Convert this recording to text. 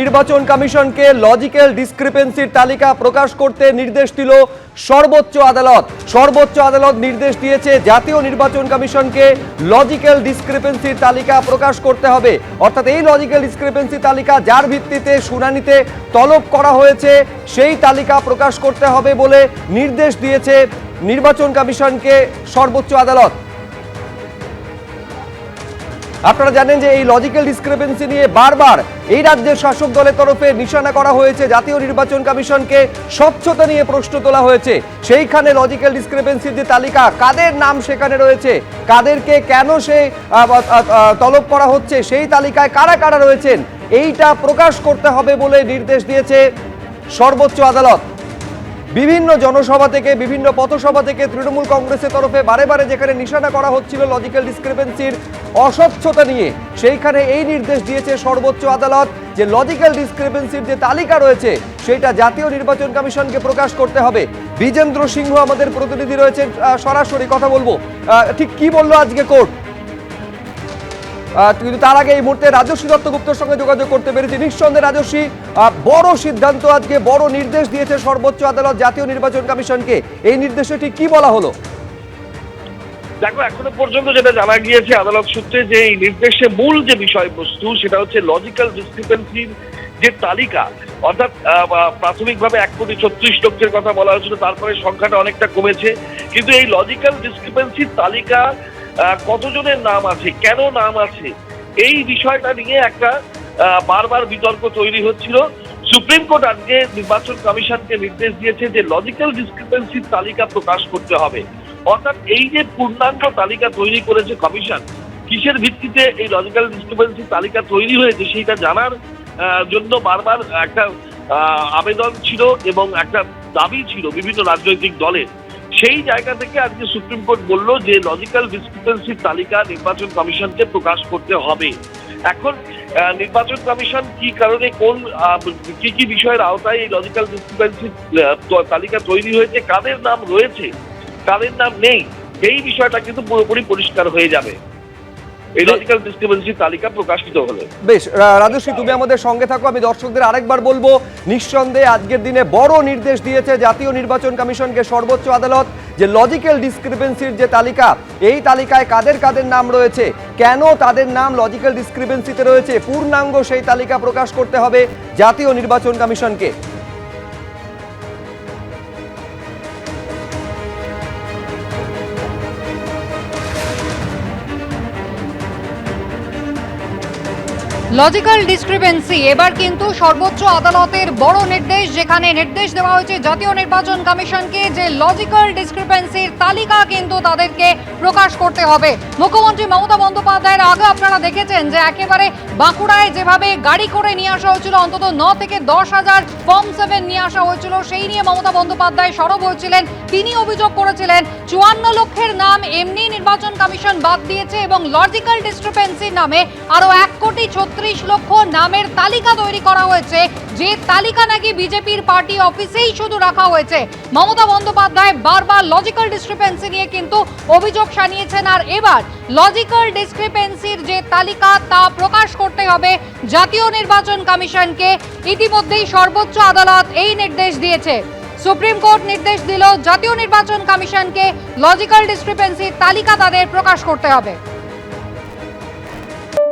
নির্বাচন কমিশনকে লজিক্যাল ডিসক্রিপেন্সির তালিকা প্রকাশ করতে নির্দেশ দিল সর্বোচ্চ আদালত। সর্বোচ্চ আদালত নির্দেশ দিয়েছে জাতীয় নির্বাচন কমিশনকে লজিক্যাল ডিসক্রিপেন্সির তালিকা প্রকাশ করতে হবে। অর্থাৎ এই লজিক্যাল ডিসক্রিপেন্সি তালিকা যার ভিত্তিতে শুনানিতে তলব করা হয়েছে, সেই তালিকা প্রকাশ করতে হবে বলে নির্দেশ দিয়েছে নির্বাচন কমিশনকে সর্বোচ্চ আদালত। আপনারা জানেন যে এই লজিক্যাল ডিসক্রিপেন্সি নিয়ে বারবার এই রাজ্যের শাসক দলের তরফে নিশানা করা হয়েছে। জাতীয় নির্বাচন কমিশনকে স্বচ্ছতা নিয়ে প্রশ্ন তোলা হয়েছে। সেইখানে লজিক্যাল ডিসক্রিপেন্সির যে তালিকা, কাদের নাম সেখানে রয়েছে? কাদেরকে কেন সে তলব করা হচ্ছে? সেই তালিকায় কারা কারা রয়েছেন? এইটা প্রকাশ করতে হবে বলে নির্দেশ দিয়েছে সর্বোচ্চ আদালত। বিভিন্ন জনসভা থেকে, বিভিন্ন পথসভা থেকে তৃণমূল কংগ্রেসের তরফে বারে বারে যেখানে নিশানা করা হচ্ছিল লজিক্যাল ডিসক্রিপেন্সির অস্বচ্ছতা নিয়ে, সেইখানে এই নির্দেশ দিয়েছে সর্বোচ্চ আদালত যে লজিক্যাল ডিসক্রিপেন্সির যে তালিকা রয়েছে, সেটা জাতীয় নির্বাচন কমিশনকে প্রকাশ করতে হবে। বিজেন্দ্র সিংহ আমাদের প্রতিনিধি রয়েছেন সরাসরি কথা বলব। ঠিক কি বলল আজকে কোর্ট? কিন্তু তার আগে এই মুহূর্তে রাজস্বী দত্তগুপ্তর সঙ্গে যোগাযোগ করতে পেরেছি। নিঃসন্দেহে রাজস্বী বড় সিদ্ধান্ত আজকে, বড় নির্দেশ দিয়েছে সর্বোচ্চ আদালত জাতীয় নির্বাচন কমিশনকে। এই নির্দেশে ঠিক কি বলা হলো? দেখো, এখনও পর্যন্ত যেটা জানা গিয়েছে আদালত সূত্রে যে এই নির্দেশে মূল যে বিষয়বস্তু, সেটা হচ্ছে লজিক্যাল ডিসক্রিপেন্সির যে তালিকা, অর্থাৎ প্রাথমিকভাবে এক কোটি ছত্রিশ লক্ষের কথা বলা হয়েছিল, তারপরে সংখ্যাটা অনেকটা কমেছে। কিন্তু এই লজিক্যাল ডিসক্রিপেন্সির তালিকা কতজনের নাম আছে? কেন নাম আছে? এই বিষয়টা নিয়ে একটা বারবার বিতর্ক তৈরি হচ্ছিল। সুপ্রিম কোর্ট আজকে নির্বাচন কমিশনকে নির্দেশ দিয়েছে যে লজিক্যাল ডিসক্রিপেন্সির তালিকা প্রকাশ করতে হবে। অর্থাৎ এই যে পূর্ণাঙ্গ তালিকা তৈরি করেছে কমিশন, কিসের ভিত্তিতে এই লজিক্যাল ডিসক্রিপেন্সি তালিকা তৈরি হয়েছে সেইটা জানার জন্য বারবার একটা আবেদন ছিল এবং একটা দাবি ছিল বিভিন্ন রাজনৈতিক দলের। সেই জায়গা থেকে আজকে সুপ্রিম কোর্ট বলল যে লজিক্যাল ডিসক্রিপেন্সির তালিকা নির্বাচন কমিশনকে প্রকাশ করতে হবে। এখন নির্বাচন কমিশন কি কারণে কোন কি কি বিষয়ের আওতায় এই লজিক্যাল ডিসক্রিপেন্সি তালিকা তৈরি হয়েছে, কাদের নাম রয়েছে, কাদের নাম নেই এই বিষয়টা কিন্তু পুরোপুরি পরিষ্কার হয়ে যাবে। এই লজিক্যাল তালিকা প্রকাশিত হলে। বেশ রা- রাজস্বী তুমি আমাদের সঙ্গে থাকো, আমি দর্শকদের আরেকবার বলব, নিঃসন্দেহে আজকের দিনে বড় নির্দেশ দিয়েছে জাতীয় নির্বাচন কমিশনকে সর্বোচ্চ আদালত, যে লজিক্যাল ডিসক্রিপেন্সির যে তালিকা, এই তালিকায় কাদের কাদের নাম রয়েছে, কেন তাদের নাম লজিক্যাল ডিসক্রিপেন্সিতে রয়েছে, পূর্ণাঙ্গ সেই তালিকা প্রকাশ করতে হবে জাতীয় নির্বাচন কমিশনকে। লজিক্যাল ডিসক্রিপেন্সি এবার কিন্তু সর্বোচ্চ আদালতের বড় নির্দেশ, যেখানে নির্দেশ দেওয়া হয়েছে জাতীয় নির্বাচন কমিশনকে যে লজিক্যাল ডিসক্রিপেন্সির তালিকা কিন্তু তাদেরকে প্রকাশ করতে হবে। মুখ্যমন্ত্রী মমতা বন্দ্যোপাধ্যায়ের আগে আপনারা দেখেছেন যে একেবারে বাঁকুড়ায় যেভাবে গাড়ি করে নিয়ে আসা হয়েছিল, অন্তত ন থেকে দশ হাজার ফর্ম সেভেন নিয়ে আসা হয়েছিল, সেই নিয়ে মমতা বন্দ্যোপাধ্যায় সরব হয়েছিলেন, তিনি অভিযোগ করেছিলেন, চুয়ান্ন লক্ষের নাম এমনি নির্বাচন কমিশন বাদ দিয়েছে এবং লজিক্যাল ডিসক্রিপেন্সির নামে আরও এক কোটি ছত্রিশ লক্ষ নামের তালিকা তৈরি করা হয়েছে। যে তালিকা নাকি বিজেপির পার্টি অফিসেই শুধু রাখা হয়েছে। মমতা বন্দ্যোপাধ্যায় বারবার লজিক্যাল ডিসক্রিপেন্সি নিয়ে কিন্তু অভিযোগ সানিয়েছেন আর এবার লজিক্যাল ডিসক্রিপেন্সির যে তালিকা তা প্রকাশ করতে হবে জাতীয় নির্বাচন কমিশনকে। ইতিমধ্যেই সর্বোচ্চ আদালত এই নির্দেশ দিয়েছে। সুপ্রিম কোর্ট নির্দেশ দিল জাতীয় নির্বাচন কমিশনকে লজিক্যাল ডিসক্রিপেন্সির তালিকা তাদের প্রকাশ করতে হবে।